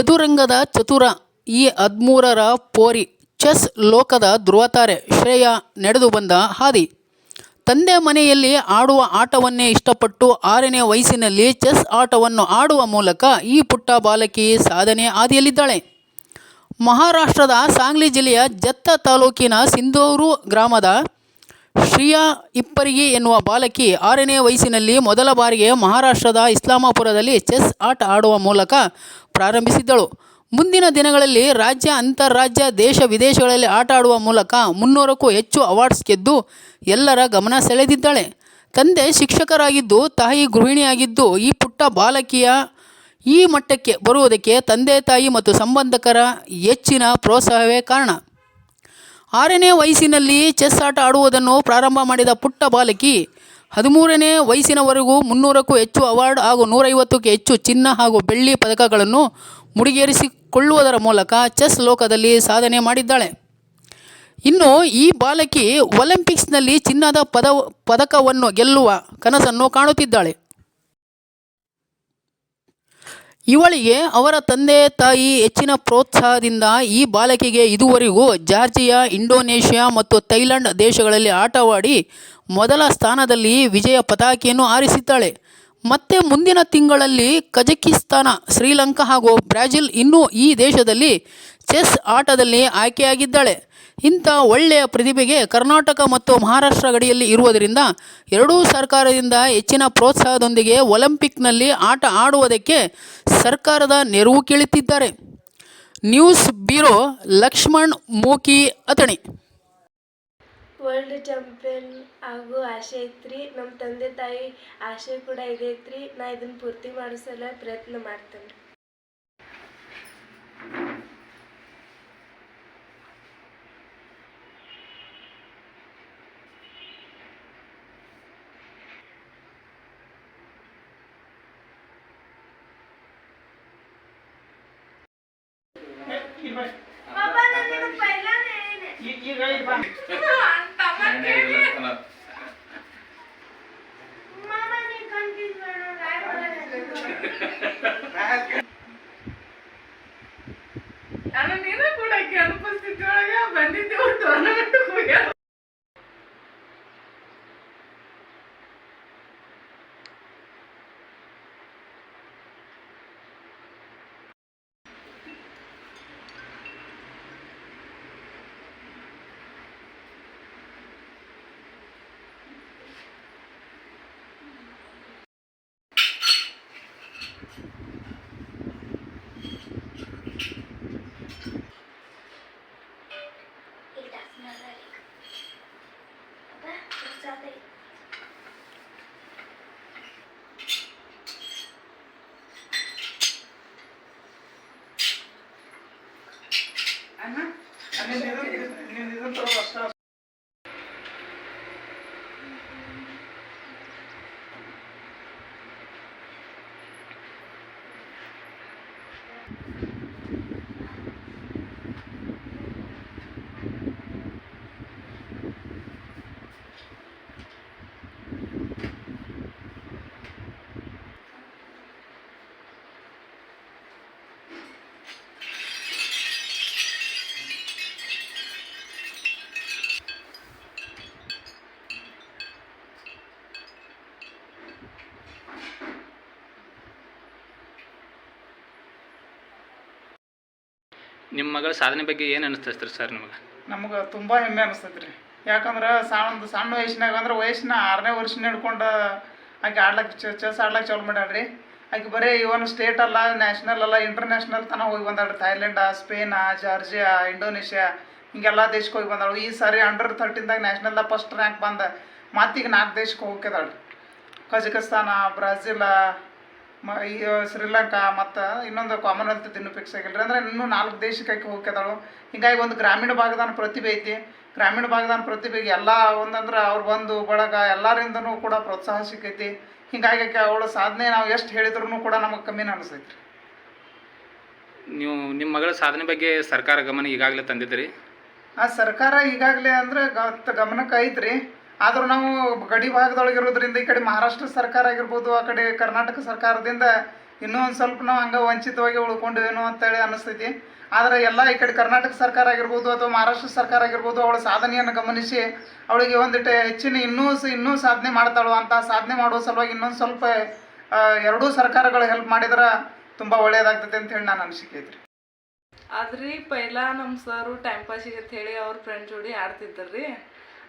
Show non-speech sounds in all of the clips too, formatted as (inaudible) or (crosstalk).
ಚದುರಂಗದ ಚತುರ, ಈ ಹದಿಮೂರರ ಪೋರಿ ಚೆಸ್ ಲೋಕದ ಧ್ರುವತಾರೆ ಶ್ರೇಯ ನಡೆದು ಬಂದ ಹಾದಿ. ತಂದೆ ಮನೆಯಲ್ಲಿ ಆಡುವ ಆಟವನ್ನೇ ಇಷ್ಟಪಟ್ಟು ಆರನೇ ವಯಸ್ಸಿನಲ್ಲಿ ಚೆಸ್ ಆಟವನ್ನು ಆಡುವ ಮೂಲಕ ಈ ಪುಟ್ಟ ಬಾಲಕಿ ಸಾಧನೆ ಹಾದಿಯಲ್ಲಿದ್ದಾಳೆ. ಮಹಾರಾಷ್ಟ್ರದ ಸಾಂಗ್ಲಿ ಜಿಲ್ಲೆಯ ಜತ್ತ ತಾಲೂಕಿನ ಸಿಂಧೂರು ಗ್ರಾಮದ ಶ್ರಿಯಾ ಇಪ್ಪರಿಗೆ ಎನ್ನುವ ಬಾಲಕಿ ಆರನೇ ವಯಸ್ಸಿನಲ್ಲಿ ಮೊದಲ ಬಾರಿಗೆ ಮಹಾರಾಷ್ಟ್ರದ ಇಸ್ಲಾಮಾಪುರದಲ್ಲಿ ಚೆಸ್ ಆಟ ಆಡುವ ಮೂಲಕ ಪ್ರಾರಂಭಿಸಿದ್ದಳು. ಮುಂದಿನ ದಿನಗಳಲ್ಲಿ ರಾಜ್ಯ, ಅಂತಾರಾಜ್ಯ, ದೇಶ, ವಿದೇಶಗಳಲ್ಲಿ ಆಟ ಆಡುವ ಮೂಲಕ ಮುನ್ನೂರಕ್ಕೂ ಹೆಚ್ಚು ಅವಾರ್ಡ್ಸ್ ಗೆದ್ದು ಎಲ್ಲರ ಗಮನ ಸೆಳೆದಿದ್ದಾಳೆ. ತಂದೆ ಶಿಕ್ಷಕರಾಗಿದ್ದು, ತಾಯಿ ಗೃಹಿಣಿಯಾಗಿದ್ದು, ಈ ಪುಟ್ಟ ಬಾಲಕಿಯ ಈ ಮಟ್ಟಕ್ಕೆ ಬರುವುದಕ್ಕೆ ತಂದೆ, ತಾಯಿ ಮತ್ತು ಸಂಬಂಧಕರ ಹೆಚ್ಚಿನ ಪ್ರೋತ್ಸಾಹವೇ ಕಾರಣ. ಆರನೇ ವಯಸ್ಸಿನಲ್ಲಿ ಚೆಸ್ ಆಟ ಆಡುವುದನ್ನು ಪ್ರಾರಂಭ ಮಾಡಿದ ಪುಟ್ಟ ಬಾಲಕಿ ಹದಿಮೂರನೇ ವಯಸ್ಸಿನವರೆಗೂ ಮುನ್ನೂರಕ್ಕೂ ಹೆಚ್ಚು ಅವಾರ್ಡ್ ಹಾಗೂ ನೂರೈವತ್ತಕ್ಕೂ ಹೆಚ್ಚು ಚಿನ್ನ ಹಾಗೂ ಬೆಳ್ಳಿ ಪದಕಗಳನ್ನು ಮುಡಿಗೇರಿಸಿಕೊಳ್ಳುವುದರ ಮೂಲಕ ಚೆಸ್ ಲೋಕದಲ್ಲಿ ಸಾಧನೆ ಮಾಡಿದ್ದಾಳೆ. ಇನ್ನು ಈ ಬಾಲಕಿ ಒಲಿಂಪಿಕ್ಸ್ನಲ್ಲಿ ಚಿನ್ನದ ಪದ ಪದಕವನ್ನು ಗೆಲ್ಲುವ ಕನಸನ್ನು ಕಾಣುತ್ತಿದ್ದಾಳೆ. ಇವಳಿಗೆ ಅವರ ತಂದೆ ತಾಯಿ ಹೆಚ್ಚಿನ ಪ್ರೋತ್ಸಾಹದಿಂದ ಈ ಬಾಲಕಿಗೆ ಇದುವರೆಗೂ ಜಾರ್ಜಿಯಾ, ಇಂಡೋನೇಷ್ಯಾ ಮತ್ತು ಥೈಲ್ಯಾಂಡ್ ದೇಶಗಳಲ್ಲಿ ಆಟವಾಡಿ ಮೊದಲ ಸ್ಥಾನದಲ್ಲಿ ವಿಜಯ ಪತಾಕೆಯನ್ನು ಹಾರಿಸಿದ್ದಾಳೆ. ಮತ್ತೆ ಮುಂದಿನ ತಿಂಗಳಲ್ಲಿ ಕಜಕಿಸ್ತಾನ, ಶ್ರೀಲಂಕಾ ಹಾಗೂ ಬ್ರಾಜಿಲ್ ಇನ್ನೂ ಈ ದೇಶದಲ್ಲಿ ಚೆಸ್ ಆಟದಲ್ಲಿ ಆಯ್ಕೆಯಾಗಿದ್ದಾಳೆ. ಇಂಥ ಒಳ್ಳೆಯ ಪ್ರತಿಭೆಗೆ ಕರ್ನಾಟಕ ಮತ್ತು ಮಹಾರಾಷ್ಟ್ರ ಗಡಿಯಲ್ಲಿ ಇರುವುದರಿಂದ ಎರಡೂ ಸರ್ಕಾರದಿಂದ ಹೆಚ್ಚಿನ ಪ್ರೋತ್ಸಾಹದೊಂದಿಗೆ ಒಲಿಂಪಿಕ್ನಲ್ಲಿ ಆಟ ಆಡುವುದಕ್ಕೆ ಸರ್ಕಾರದ ನೆರವು ಕೇಳುತ್ತಿದ್ದಾರೆ. ನ್ಯೂಸ್ ಬ್ಯೂರೋ ಲಕ್ಷ್ಮಣ್, ಮೂಕಿ ಅಥಣಿ ವರ್ಲ್ಡ್ ಚಾಂಪಿಯನ್ ಆಗೋ ಆಸೆ ಐತ್ರಿ. ನಮ್ಮ ತಂದೆ ತಾಯಿ ಆಸೆ ಕೂಡ ಇದೆ ಐತ್ರಿ. ನಾ ಇದನ್ನ ಪೂರ್ತಿ ಮಾಡಿಸಲು ಪ್ರಯತ್ನ ಮಾಡ್ತೇನೆ ಅಲ್ಲ (laughs) Satélite. ನಿಮ್ಮ ಮಗಳ ಸಾಧನೆ ಬಗ್ಗೆ ಏನು ಅನಿಸ್ತೈತೆ ಸರ್ ನಿಮಗೆ? ನಮ್ಗೆ ತುಂಬ ಹೆಮ್ಮೆ ಅನಿಸ್ತೈತೆ ರೀ ಯಾಕಂದ್ರೆ ಸಣ್ಣ ಸಣ್ಣ ವಯಸ್ಸಿನಾಗ ಅಂದ್ರೆ ವಯಸ್ಸಿನ ಆರನೇ ವರ್ಷ ಹಿಡ್ಕೊಂಡು ಆಕೆ ಆಡ್ಲಕ್ಕೆ ಚೆಸ್ ಆಡ್ಲಕ್ಕೆ ಚಾಲು ಮಾಡ್ಯಾಳ್ರಿ. ಆಕೆ ಬರೀ ಇವನ್ ಸ್ಟೇಟ್ ಅಲ್ಲ ನ್ಯಾಷನಲ್ ಅಲ್ಲ ಇಂಟರ್ನ್ಯಾಷನಲ್ ತನಕ ಹೋಗಿ ಬಂದಾಳ್ರಿ. ಥೈಲ್ಯಾಂಡ ಸ್ಪೇನ, ಜಾರ್ಜಿಯಾ, ಇಂಡೋನೇಷ್ಯಾ, ಹಿಂಗೆಲ್ಲ ದೇಶಕ್ಕೆ ಹೋಗಿ ಬಂದಾಳು. ಈ ಸಾರಿ ಅಂಡರ್ ತರ್ಟೀನ್ದಾಗ ನ್ಯಾಷನಲ್ದಾಗ ಫಸ್ಟ್ ರ್ಯಾಂಕ್ ಬಂದ ಮತ್ತೀಗ ನಾಲ್ಕು ದೇಶಕ್ಕೆ ಹೋಗ್ಯದಾಳ್ರಿ. ಕಜಕಸ್ತಾನ, ಬ್ರಾಜಿಲ ಮ ಈ ಶ್ರೀಲಂಕಾ ಮತ್ತು ಇನ್ನೊಂದು ಕಾಮನ್ವೆಲ್ತ್ ಇನ್ನೂ ಫಿಕ್ಸ್ ಆಗಿಲ್ಲ ರೀ ಅಂದ್ರೆ ಇನ್ನೂ ನಾಲ್ಕು ದೇಶಕ್ಕೆ ಆಕೆ ಹೋಗ್ಯದಾಳು. ಹಿಂಗಾಗಿ ಒಂದು ಗ್ರಾಮೀಣ ಭಾಗದಾನ ಪ್ರತಿಭೆ ಐತಿ. ಗ್ರಾಮೀಣ ಭಾಗದಾನ ಪ್ರತಿಭೆಗೆ ಎಲ್ಲ ಒಂದಂದ್ರೆ ಅವ್ರು ಬಂದು ಬಳಗ ಎಲ್ಲರಿಂದನೂ ಕೂಡ ಪ್ರೋತ್ಸಾಹ ಸಿಕ್ಕೈತಿ. ಹಿಂಗಾಗಿ ಆಕೆ ಅವಳ ಸಾಧನೆ ನಾವು ಎಷ್ಟು ಹೇಳಿದ್ರು ಕೂಡ ನಮಗೆ ಕಮ್ಮಿನ ಅನಿಸ್ತೈತಿ ನೀವು ನಿಮ್ಮ ಮಗಳ ಸಾಧನೆ ಬಗ್ಗೆ ಸರ್ಕಾರ ಗಮನ ಈಗಾಗಲೇ ತಂದಿದ್ದೀರಿ ಆ ಸರ್ಕಾರ ಈಗಾಗಲೇ ಅಂದ್ರೆ ಗಮನಕ್ಕೆ ಐತ್ರಿ. ಆದ್ರೂ ನಾವು ಗಡಿ ಭಾಗದೊಳಗೆ ಇರೋದ್ರಿಂದ ಈ ಕಡೆ ಮಹಾರಾಷ್ಟ್ರ ಸರ್ಕಾರ ಆಗಿರ್ಬೋದು, ಆ ಕಡೆ ಕರ್ನಾಟಕ ಸರ್ಕಾರದಿಂದ ಇನ್ನೂ ಒಂದು ಸ್ವಲ್ಪ ನಾವು ಹಂಗೆ ವಂಚಿತವಾಗಿ ಉಳ್ಕೊಂಡಿವೇನೋ ಅಂತೇಳಿ ಅನಿಸ್ತೈತಿ. ಆದರೆ ಎಲ್ಲ ಈ ಕಡೆ ಕರ್ನಾಟಕ ಸರ್ಕಾರ ಆಗಿರ್ಬೋದು ಅಥವಾ ಮಹಾರಾಷ್ಟ್ರ ಸರ್ಕಾರ ಆಗಿರ್ಬೋದು, ಅವಳ ಸಾಧನೆಯನ್ನು ಗಮನಿಸಿ ಅವಳಿಗೆ ಒಂದಿಟ್ಟು ಹೆಚ್ಚಿನ ಇನ್ನೂ ಇನ್ನೂ ಸಾಧನೆ ಮಾಡ್ತಾಳು ಅಂತ ಸಾಧನೆ ಮಾಡುವ ಸಲುವಾಗಿ ಇನ್ನೊಂದು ಸ್ವಲ್ಪ ಎರಡೂ ಸರ್ಕಾರಗಳು ಹೆಲ್ಪ್ ಮಾಡಿದ್ರೆ ತುಂಬ ಒಳ್ಳೆಯದಾಗ್ತದೆ ಅಂತ ಹೇಳಿ ನಾನು ಅನಿಸಿಕೆ ಐತ್ರಿ. ಆದ್ರಿ, ಪೈಲಾ ನಮ್ಮ ಸರು ಟೈಮ್ ಪಾಸಿಗೆ ಅಂತ ಹೇಳಿ ಅವ್ರ ಫ್ರೆಂಡ್ ಜೋಡಿ ಆಡ್ತಿದ್ದರ್ರಿ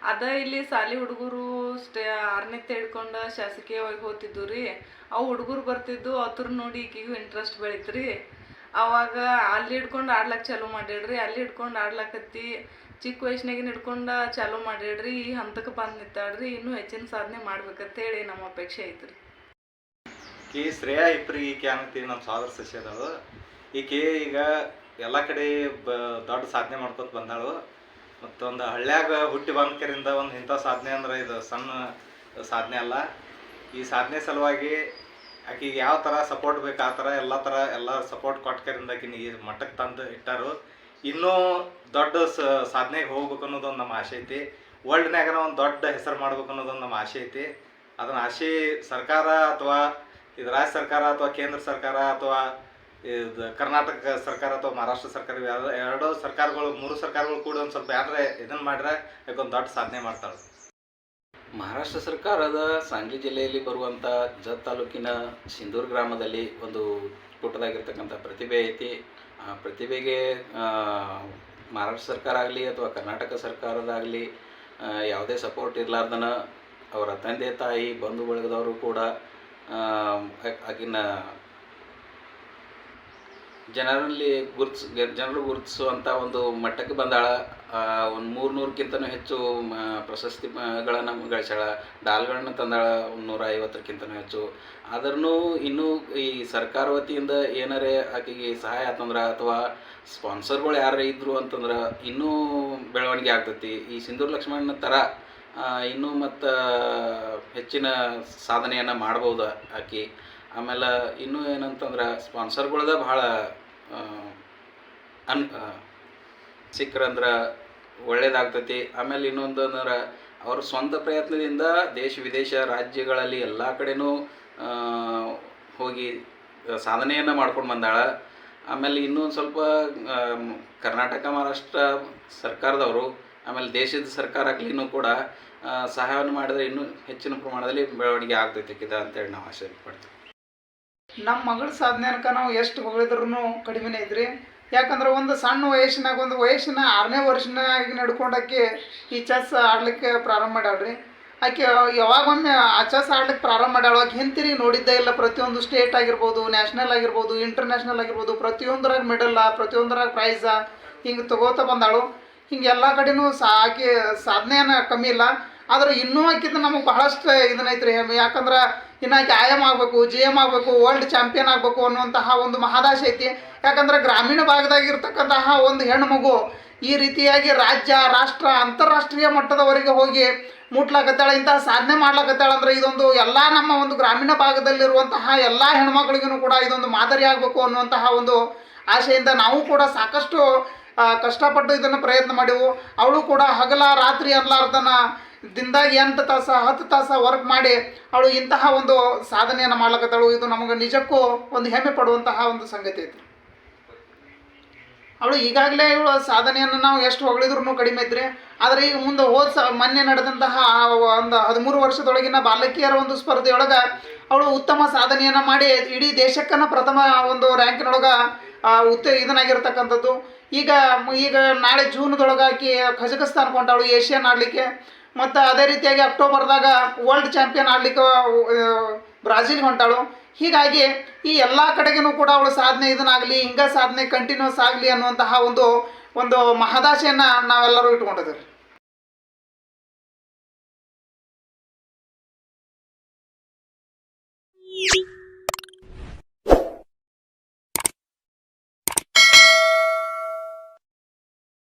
ಅದ ಇಲ್ಲಿ ಸಾಲಿ ಹುಡುಗರು ಸ್ಟೇ ಆರನೇ ಹಿಡ್ಕೊಂಡು ಶಾಸಕೀಯವಾಗಿ ಹೋಗ್ತಿದ್ದು ರೀ. ಅವು ಹುಡುಗರು ಬರ್ತಿದ್ದು ಅದ್ರ ನೋಡಿ ಈಕಿಗೂ ಇಂಟ್ರೆಸ್ಟ್ ಬೆಳೀತ್ರಿ. ಅವಾಗ ಅಲ್ಲಿ ಹಿಡ್ಕೊಂಡು ಆಡ್ಲಕ್ಕೆ ಚಾಲೂ ಮಾಡಿಡ್ರಿ ಅಲ್ಲಿ ಹಿಡ್ಕೊಂಡು ಆಡ್ಲಕ್ಕತ್ತಿ ಚಿಕ್ಕ ವಯಸ್ಸಿನಾಗಿನ ಹಿಡ್ಕೊಂಡು ಚಾಲೂ ಮಾಡಿಡ್ರಿ ಈ ಹಂತಕ್ಕೆ ಬಂದು ನಿಂತಾಳ್ರಿ. ಇನ್ನೂ ಹೆಚ್ಚಿನ ಸಾಧನೆ ಮಾಡ್ಬೇಕಂತೇಳಿ ನಮ್ಮ ಅಪೇಕ್ಷೆ ಐತ್ರಿ. ಈ ಶ್ರೇಯಾ ಇಬ್ಬರಿಗೆ ಈಕೆ ಅನ್ನತ್ತೀವಿ ನಮ್ಮ ಸೋದರ ಸಸ್ಯದವು ಈಕೆ ಈಗ ಎಲ್ಲ ಕಡೆ ಬ ದೊಡ್ಡ ಸಾಧನೆ ಮಾಡ್ಕೊತ ಬಂದಾಳು. ಮತ್ತು ಒಂದು ಹಳ್ಳ್ಯಾಗ ಹುಟ್ಟಿ ಬಂದ್ಕರಿಂದ ಒಂದು ಇಂಥ ಸಾಧನೆ ಅಂದ್ರೆ ಇದು ಸಣ್ಣ ಸಾಧನೆ ಅಲ್ಲ. ಈ ಸಾಧನೆ ಸಲುವಾಗಿ ಆಕಿಗೆ ಯಾವ ಥರ ಸಪೋರ್ಟ್ ಬೇಕು ಆ ಥರ ಎಲ್ಲ ಥರ ಎಲ್ಲ ಸಪೋರ್ಟ್ ಕೊಟ್ಟಕರಿಂದ ಆಕಿನ ಈ ಮಟ್ಟಕ್ಕೆ ತಂದು ಇಟ್ಟರು. ಇನ್ನೂ ದೊಡ್ಡ ಸಾಧನೆಗೆ ಹೋಗ್ಬೇಕು ಅನ್ನೋದೊಂದು ನಮ್ಮ ಆಸೆ ಐತಿ. ವರ್ಲ್ಡ್ನ್ಯಾಗನ ಒಂದು ದೊಡ್ಡ ಹೆಸರು ಮಾಡ್ಬೇಕು ಅನ್ನೋದೊಂದು ನಮ್ಮ ಆಸೆ ಐತಿ. ಅದನ್ನ ಆಸೆ ಸರ್ಕಾರ ಅಥವಾ ಇದು ರಾಜ್ಯ ಸರ್ಕಾರ ಅಥವಾ ಕೇಂದ್ರ ಸರ್ಕಾರ ಅಥವಾ ಇದು ಕರ್ನಾಟಕ ಸರ್ಕಾರ ಅಥವಾ ಮಹಾರಾಷ್ಟ್ರ ಸರ್ಕಾರ ಎರಡು ಸರ್ಕಾರಗಳು, ಮೂರು ಸರ್ಕಾರಗಳು ಕೂಡ ಒಂದು ಸ್ವಲ್ಪ ಯಾರೇ ಇದನ್ನು ಮಾಡ್ರೆ ಒಂದು ದೊಡ್ಡ ಸಾಧನೆ ಮಾಡ್ತಾಳೆ ಮಹಾರಾಷ್ಟ್ರ ಸರ್ಕಾರದ ಸಾಂಗ್ಲಿ ಜಿಲ್ಲೆಯಲ್ಲಿ ಬರುವಂಥ ಜತ್ ತಾಲೂಕಿನ ಸಿಂಧೂರ್ ಗ್ರಾಮದಲ್ಲಿ ಒಂದು ಪುಟ್ಟದಾಗಿರ್ತಕ್ಕಂಥ ಪ್ರತಿಭೆ ಐತಿ. ಆ ಪ್ರತಿಭೆಗೆ ಮಹಾರಾಷ್ಟ್ರ ಸರ್ಕಾರ ಆಗಲಿ ಅಥವಾ ಕರ್ನಾಟಕ ಸರ್ಕಾರದಾಗಲಿ ಯಾವುದೇ ಸಪೋರ್ಟ್ ಇರಲಾರ್ದನ ಅವರ ತಂದೆ ತಾಯಿ, ಬಂಧು ಬಳಗದವರು ಕೂಡ ಆಗಿನ ಜನರಲ್ಲಿ ಗುರ್ತಿಸ್ ಜನರು ಗುರುತಿಸುವಂಥ ಒಂದು ಮಟ್ಟಕ್ಕೆ ಬಂದಾಳ. ಒಂದು ಮೂರು ನೂರಕ್ಕಿಂತನೂ ಹೆಚ್ಚು ಪ್ರಶಸ್ತಿಗಳನ್ನು ಗಳಿಸ್ಯಾಳ. ಡಾಲ್ಗಳನ್ನು ತಂದಾಳ ಒಂದು ನೂರ ಐವತ್ತಕ್ಕಿಂತನೂ ಹೆಚ್ಚು. ಆದ್ರೂ ಇನ್ನೂ ಈ ಸರ್ಕಾರ ವತಿಯಿಂದ ಏನಾರೇ ಆಕೆಗೆ ಸಹಾಯ ಆತಂದ್ರೆ ಅಥವಾ ಸ್ಪಾನ್ಸರ್ಗಳು ಯಾರೇ ಇದ್ರು ಅಂತಂದ್ರೆ ಇನ್ನೂ ಬೆಳವಣಿಗೆ ಆಗ್ತೈತಿ. ಈ ಸಿಂಧೂರ್ ಲಕ್ಷ್ಮಣನ ಥರ ಇನ್ನೂ ಮತ್ತು ಹೆಚ್ಚಿನ ಸಾಧನೆಯನ್ನು ಮಾಡ್ಬೋದು ಆಕೆ. ಆಮೇಲೆ ಇನ್ನೂ ಏನಂತಂದ್ರೆ ಸ್ಪಾನ್ಸರ್ಗಳದ ಭಾಳ ಅನ್ ಸಿಕ್ಕ್ರಂದ್ರೆ ಒಳ್ಳೇದಾಗ್ತೈತಿ. ಆಮೇಲೆ ಇನ್ನೊಂದು ಅಂದ್ರೆ ಅವ್ರ ಸ್ವಂತ ಪ್ರಯತ್ನದಿಂದ ದೇಶ ವಿದೇಶ ರಾಜ್ಯಗಳಲ್ಲಿ ಎಲ್ಲ ಕಡೆನೂ ಹೋಗಿ ಸಾಧನೆಯನ್ನು ಮಾಡ್ಕೊಂಡು ಬಂದಾಳ. ಆಮೇಲೆ ಇನ್ನೊಂದು ಸ್ವಲ್ಪ ಕರ್ನಾಟಕ, ಮಹಾರಾಷ್ಟ್ರ ಸರ್ಕಾರದವರು, ಆಮೇಲೆ ದೇಶದ ಸರ್ಕಾರ ಆಗಲಿನೂ ಕೂಡ ಸಹಾಯವನ್ನು ಮಾಡಿದ್ರೆ ಇನ್ನೂ ಹೆಚ್ಚಿನ ಪ್ರಮಾಣದಲ್ಲಿ ಬೆಳವಣಿಗೆ ಆಗ್ತೈತಿ ಅಂತ ಅಂತೇಳಿ ನಾವು ಆಶಯ ನಮ್ಮ ಮಗಳ ಸಾಧನೆ ಅನ್ಕ ನಾವು ಎಷ್ಟು ಹೊಗಳಿದ್ರು ಕಡಿಮೆನೇ ಇದ್ರಿ. ಯಾಕಂದ್ರೆ ಒಂದು ಸಣ್ಣ ವಯಸ್ಸಿನಾಗ, ಒಂದು ವಯಸ್ಸಿನ ಆರನೇ ವರ್ಷನಾಗಿ ನಡ್ಕೊಂಡಾಕಿ ಈ ಚೆಸ್ ಆಡ್ಲಿಕ್ಕೆ ಪ್ರಾರಂಭ ಮಾಡ್ಯಾಳ್ರಿ. ಆಕೆ ಯಾವಾಗೊಮ್ಮೆ ಆ ಚೆಸ್ ಆಡ್ಲಿಕ್ಕೆ ಪ್ರಾರಂಭ ಮಾಡ್ಯಾಳ, ಆಕೆ ಹಿಂತಿರುಗಿ ನೋಡಿದ್ದೇ ಇಲ್ಲ. ಪ್ರತಿಯೊಂದು ಸ್ಟೇಟ್ ಆಗಿರ್ಬೋದು, ನ್ಯಾಷನಲ್ ಆಗಿರ್ಬೋದು, ಇಂಟರ್ನ್ಯಾಷನಲ್ ಆಗಿರ್ಬೋದು, ಪ್ರತಿಯೊಂದ್ರಾಗ ಮೆಡಲ್ಲ ಪ್ರತಿಯೊಂದ್ರಾಗ ಪ್ರೈಸ ಹಿಂಗೆ ತಗೋತಾ ಬಂದಾಳು. ಹಿಂಗೆ ಎಲ್ಲ ಕಡೆನೂ ಸಾ ಆಕೆ ಸಾಧನೆಯನ್ನು ಕಮ್ಮಿ ಇಲ್ಲ. ಆದ್ರೆ ಇನ್ನೂ ಆಕಿದ್ದು ನಮಗೆ ಬಹಳಷ್ಟು ಇದನ್ನೈತ್ರಿ ಯಾಕಂದ್ರೆ ಇನ್ನು ಐ ಎಂ ಆಗಬೇಕು ಜಿ ಎಂ ಆಗಬೇಕು ವರ್ಲ್ಡ್ ಚಾಂಪಿಯನ್ ಆಗಬೇಕು ಅನ್ನುವಂತಹ ಒಂದು ಮಹದಾಶೆ ಐತಿ. ಯಾಕಂದ್ರೆ ಗ್ರಾಮೀಣ ಭಾಗದಾಗ ಇರ್ತಕ್ಕಂತಹ ಒಂದು ಹೆಣ್ಣು ಮಗು ಈ ರೀತಿಯಾಗಿ ರಾಜ್ಯ, ರಾಷ್ಟ್ರ, ಅಂತಾರಾಷ್ಟ್ರೀಯ ಮಟ್ಟದವರೆಗೆ ಹೋಗಿ ಮುಟ್ಲಾಕತ್ತಾಳೆ, ಇಂತಹ ಸಾಧನೆ ಮಾಡ್ಲಾಕತ್ತಾಳೆ ಅಂದ್ರೆ ಇದೊಂದು ಎಲ್ಲ ನಮ್ಮ ಒಂದು ಗ್ರಾಮೀಣ ಭಾಗದಲ್ಲಿರುವಂತಹ ಎಲ್ಲ ಹೆಣ್ಮಕ್ಳಿಗೂ ಕೂಡ ಇದೊಂದು ಮಾದರಿ ಆಗಬೇಕು ಅನ್ನುವಂತಹ ಒಂದು ಆಶೆಯಿಂದ ನಾವು ಕೂಡ ಸಾಕಷ್ಟು ಕಷ್ಟಪಟ್ಟು ಇದನ್ನು ಪ್ರಯತ್ನ ಮಾಡಿವು. ಅವಳು ಕೂಡ ಹಗಲ ರಾತ್ರಿ ಅನ್ಲಾರ್ದನ ದಿನದಾಗ ಎಂಟು ತಾಸ, ಹತ್ತು ತಾಸ ವರ್ಕ್ ಮಾಡಿ ಅವಳು ಇಂತಹ ಒಂದು ಸಾಧನೆಯನ್ನು ಮಾಡ್ಲಕತ್ತಾಳು. ಇದು ನಮಗೆ ನಿಜಕ್ಕೂ ಒಂದು ಹೆಮ್ಮೆ ಪಡುವಂತಹ ಒಂದು ಸಂಗತಿ ಐತಿ. ಅವಳು ಈಗಾಗಲೇ ಇವಳು ಸಾಧನೆಯನ್ನು ನಾವು ಎಷ್ಟು ಹೊಗಳಿದ್ರು ಕಡಿಮೆ ಐತ್ರಿ. ಆದರೆ ಈಗ ಮುಂದೆ ಹೋದ ಸ, ಮೊನ್ನೆ ನಡೆದಂತಹ ಒಂದು ಹದಿಮೂರು ವರ್ಷದೊಳಗಿನ ಬಾಲಕಿಯರ ಒಂದು ಸ್ಪರ್ಧೆಯೊಳಗೆ ಅವಳು ಉತ್ತಮ ಸಾಧನೆಯನ್ನು ಮಾಡಿ ಇಡೀ ದೇಶಕ್ಕನ್ನು ಪ್ರಥಮ ಒಂದು ರ್ಯಾಂಕಿನೊಳಗೆ ಉತ್ತ ಇದನ್ನಾಗಿರ್ತಕ್ಕಂಥದ್ದು ಈಗ ಈಗ ನಾಳೆ ಜೂನ್ದೊಳಗಾಕಿ ಕಜಕಸ್ತಾನ್ ಕೊಂಡವಳು ಏಷ್ಯನ್ ಆಡಲಿಕ್ಕೆ. ಮತ್ತು ಅದೇ ರೀತಿಯಾಗಿ ಅಕ್ಟೋಬರ್ದಾಗ ವರ್ಲ್ಡ್ ಚಾಂಪಿಯನ್ ಆಡಲಿಕ್ಕೆ ಬ್ರಾಜಿಲ್ ಹೊಂಟಾಳು. ಹೀಗಾಗಿ ಈ ಎಲ್ಲ ಕಡೆಗೂ ಕೂಡ ಅವಳು ಸಾಧನೆ ಇದನ್ನಾಗಲಿ ಹಿಂಗ ಸಾಧನೆ ಕಂಟಿನ್ಯೂಸ್ ಆಗಲಿ ಅನ್ನುವಂತಹ ಒಂದು ಒಂದು ಮಹದಾಶೆಯನ್ನು ನಾವೆಲ್ಲರೂ ಇಟ್ಕೊಂಡಿದ್ದೀವಿ.